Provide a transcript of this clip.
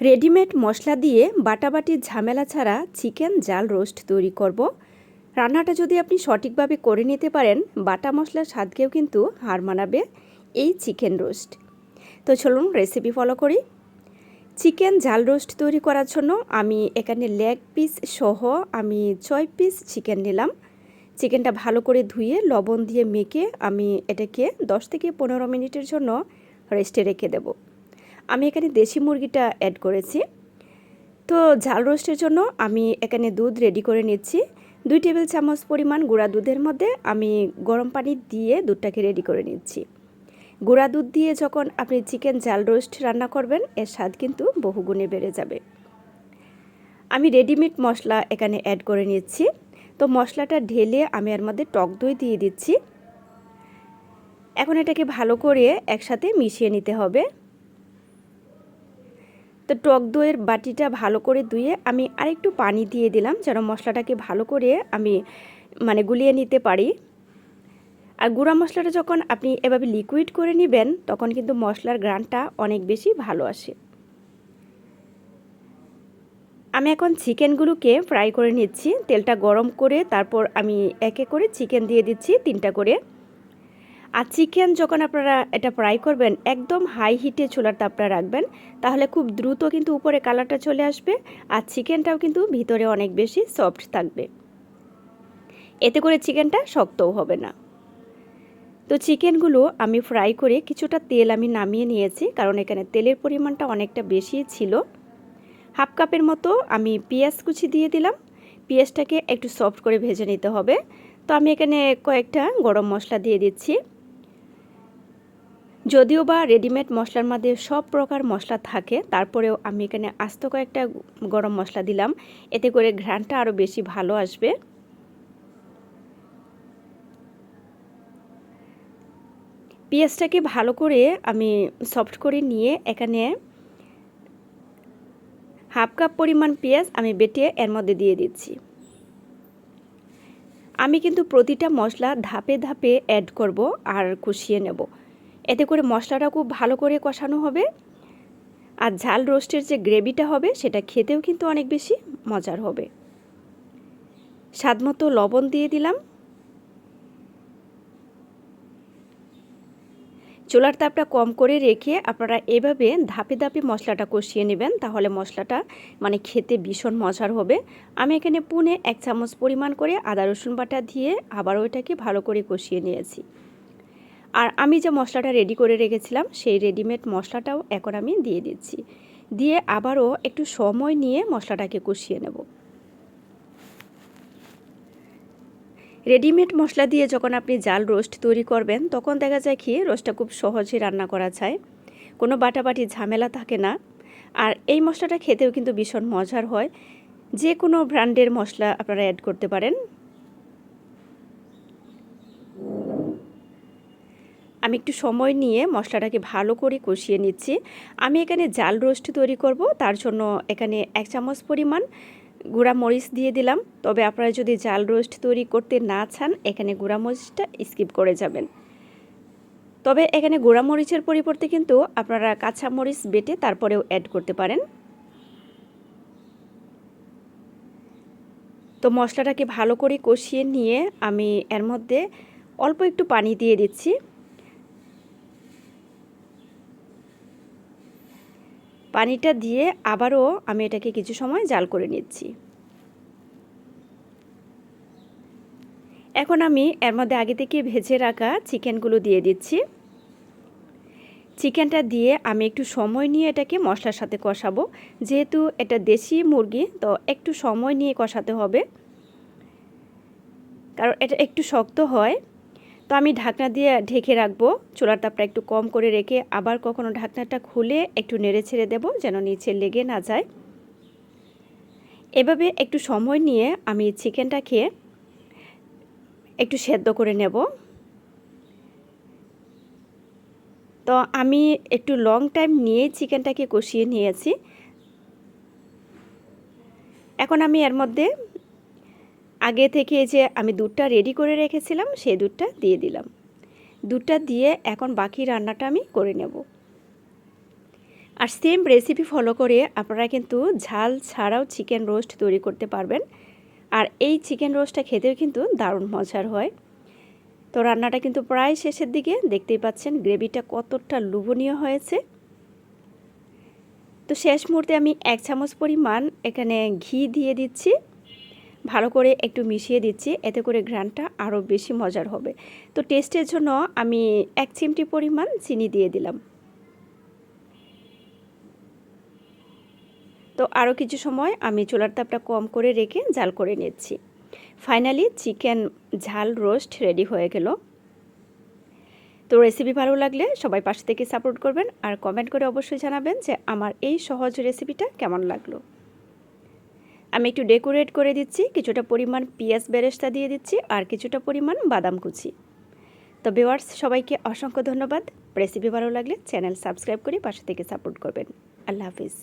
Readymade মশলা দিয়ে বাটাবাটির ঝামেলা ছাড়া চিকেন জাল রোস্ট তৈরি করব। রান্নাটা যদি আপনি সঠিকভাবে করে নিতে পারেন, বাটা মশলার স্বাদকেও কিন্তু হার মানাবে এই চিকেন রোস্ট। তো চলুন রেসিপি ফলো করি। চিকেন জাল রোস্ট তৈরি করার জন্য আমি এখানে লেগ পিস সহ আমি ছয় পিস চিকেন নিলাম। চিকেনটা ভালো করে ধুয়ে লবণ দিয়ে মেখে আমি এটাকে দশ থেকে পনেরো মিনিটের জন্য রেস্টে রেখে দেবো। আমি এখানে দেশি মুরগিটা অ্যাড করেছি। তো ঝাল রোস্টের জন্য আমি এখানে দুধ রেডি করে নিচ্ছি। দুই টেবিল চামচ পরিমাণ গুঁড়া দুধের মধ্যে আমি গরম পানি দিয়ে দুধটাকে রেডি করে নিচ্ছি। গুঁড়া দুধ দিয়ে যখন আপনি চিকেন ঝাল রোস্ট রান্না করবেন, এর স্বাদ কিন্তু বহুগুণে বেড়ে যাবে। আমি রেডিমেড মশলা এখানে অ্যাড করে নিচ্ছি। তো মশলাটা ঢেলে আমি এর মধ্যে টক দই দিয়ে দিচ্ছি। এখন এটাকে ভালো করে একসাথে মিশিয়ে নিতে হবে। তো টক দইয়ের বাটিটা ভালো করে ধুয়ে আমি আরেকটু পানি দিয়ে দিলাম যেন মশলাটাকে ভালো করে আমি মানে গুলিয়ে নিতে পারি। আর গুঁড়া মশলাটা যখন আপনি এভাবে লিকুইড করে নেবেন, তখন কিন্তু মশলার গ্রানটা অনেক বেশি ভালো আসে। আমি এখন চিকেনগুলোকে ফ্রাই করে নিচ্ছি। তেলটা গরম করে তারপর আমি একে করে চিকেন দিয়ে দিচ্ছি, তিনটা করে। আর চিকেন যখন আপনারা এটা ফ্রাই করবেন, একদম হাই হিটে চুলার তাপটা রাখবেন। তাহলে খুব দ্রুত কিন্তু উপরে কালারটা চলে আসবে আর চিকেনটাও কিন্তু ভিতরে অনেক বেশি সফট থাকবে। এতে করে চিকেনটা শক্তও হবে না। তো চিকেনগুলো আমি ফ্রাই করে কিছুটা তেল আমি নামিয়ে নিয়েছি, কারণ এখানে তেলের পরিমাণটা অনেকটা বেশি ছিল। হাফ কাপের মতো আমি পেঁয়াজ কুচি দিয়ে দিলাম। পেঁয়াজটাকে একটু সফট করে ভেজে নিতে হবে। তো আমি এখানে কয়েকটা গরম মশলা দিয়ে দিচ্ছি। যদিও বা রেডিমেড মশলার মধ্যে সব প্রকার মশলা থাকে, তারপরেও আমি এখানে আস্ত কয়েকটা গরম মশলা দিলাম। এতে করে ঘ্রাণটা আরও বেশি ভালো আসবে। পেঁয়াজটাকে ভালো করে আমি সফট করে নিয়ে এখানে হাফ কাপ পরিমাণ পেঁয়াজ আমি বেটে এর মধ্যে দিয়ে দিচ্ছি। আমি কিন্তু প্রতিটা মশলা ধাপে ধাপে অ্যাড করব আর কষিয়ে নেব। এতে করে মশলাটা খুব ভালো করে কষানো হবে। আর ঝাল রোস্টের যে গ্রেভিটা হবে, সেটা খেতেও কিন্তু অনেক বেশি মজার হবে। স্বাদমতো লবণ দিয়ে দিলাম। চুলার তাপটা কম করে রেখে আপনারা এভাবে ধাপে ধাপে মশলাটা কষিয়ে নেবেন, তাহলে মশলাটা মানে খেতে ভীষণ মজার হবে। আমি এখানে পুনে এক চামচ পরিমাণ করে আদা রসুন বাটা দিয়ে আবার ওইটাকে ভালো করে কষিয়ে নিয়েছি। আর আমি যে মশলাটা রেডি করে রেখেছিলাম, সেই রেডিমেড মশলাটাও এখন আমি দিয়ে দিচ্ছি। দিয়ে আবারও একটু সময় নিয়ে মশলাটাকে কষিয়ে নেব। রেডিমেড মশলা দিয়ে যখন আপনি জাল রোস্ট তৈরি করবেন, তখন দেখা যায় কি, রোস্টটা খুব সহজে রান্না করা যায়। কোনো বাটাবাটি ঝামেলা থাকে না। আর এই মশলাটা খেতেও কিন্তু ভীষণ মজার হয়। যে কোনো ব্র্যান্ডের মশলা আপনারা অ্যাড করতে পারেন। আমি একটু সময় নিয়ে মশলাটাকে ভালো করে কষিয়ে নিচ্ছি। আমি এখানে জাল রোস্ট তৈরি করব, তার জন্য এখানে এক চামচ পরিমাণ গুঁড়া মরিচ দিয়ে দিলাম। তবে আপনারা যদি জাল রোস্ট তৈরি করতে না চান, এখানে গুঁড়া মরিচটা স্কিপ করে যাবেন। তবে এখানে গুঁড়া মরিচের পরিবর্তে কিন্তু আপনারা কাঁচা মরিচ বেটে তারপরেও অ্যাড করতে পারেন। তো মশলাটাকে ভালো করে কষিয়ে নিয়ে আমি এর মধ্যে অল্প একটু পানি দিয়ে দিচ্ছি। পানিটা দিয়ে আবারও আমি এটাকে কিছু সময় জাল করে নিচ্ছি। এখন আমি এর মধ্যে আগে থেকে ভেজে রাখা চিকেনগুলো দিয়ে দিচ্ছি। চিকেনটা দিয়ে আমি একটু সময় নিয়ে এটাকে মশলার সাথে কষাবো। যেহেতু এটা দেশি মুরগি, তো একটু সময় নিয়ে কষাতে হবে। কারণ এটা একটু শক্ত হয়। তো আমি ঢাকনা দিয়ে ঢেকে রাখব। চুলার তাপটা একটু কম করে রেখে আবার কখনো ঢাকনাটা খুলে একটু নেড়ে ছেড়ে দেবো যেন নিচে লেগে না যায়। এভাবে একটু সময় নিয়ে আমি চিকেনটা খেয়ে একটু সেদ্ধ করে নেব। তো আমি একটু লং টাইম নিয়ে চিকেনটাকে কষিয়ে নিয়েছি। এখন আমি এর মধ্যে আগে থেকে যে আমি দুধটা রেডি করে রেখেছিলাম, সেই দুধটা দিয়ে দিলাম। দুধটা দিয়ে এখন বাকি রান্নাটা আমি করে নেব। আর সেম রেসিপি ফলো করে আপনারা কিন্তু ঝাল ছাড়াও চিকেন রোস্ট তৈরি করতে পারবেন। আর এই চিকেন রোস্টটা খেতেও কিন্তু দারুণ মজার হয়। তো রান্নাটা কিন্তু প্রায় শেষের দিকে দেখতেই পাচ্ছেন গ্রেভিটা কতটা লোভনীয় হয়েছে। তো শেষ মুহূর্তে আমি এক চামচ পরিমাণ এখানে ঘি দিয়ে দিচ্ছি। ভালো করে একটু মিশিয়ে দিচ্ছি, এতে করে ঘ্রানটা আরও বেশি মজার হবে। তো টেস্টের জন্য আমি এক চিমটি পরিমাণ চিনি দিয়ে দিলাম। তো আরও কিছু সময় আমি চুলার তাপটা কম করে রেখে জাল করে নিচ্ছি। ফাইনালি চিকেন ঝাল রোস্ট রেডি হয়ে গেল। তো রেসিপি ভালো লাগলে সবাই পাশে থেকে সাপোর্ট করবেন আর কমেন্ট করে অবশ্যই জানাবেন যে আমার এই সহজ রেসিপিটা কেমন লাগল। আমি একটু ডেকোরেট করে দিচ্ছি, কিছুটা পরিমাণ পেঁয়াজ বেরেস্তা দিয়ে দিচ্ছি আর কিছুটা পরিমাণ বাদাম কুচি। তো ভিওয়ার্স সবাইকে অসংখ্য ধন্যবাদ। রেসিপি ভালো লাগলে চ্যানেল সাবস্ক্রাইব করে পাশে থেকে সাপোর্ট করবেন। আল্লাহ হাফিজ।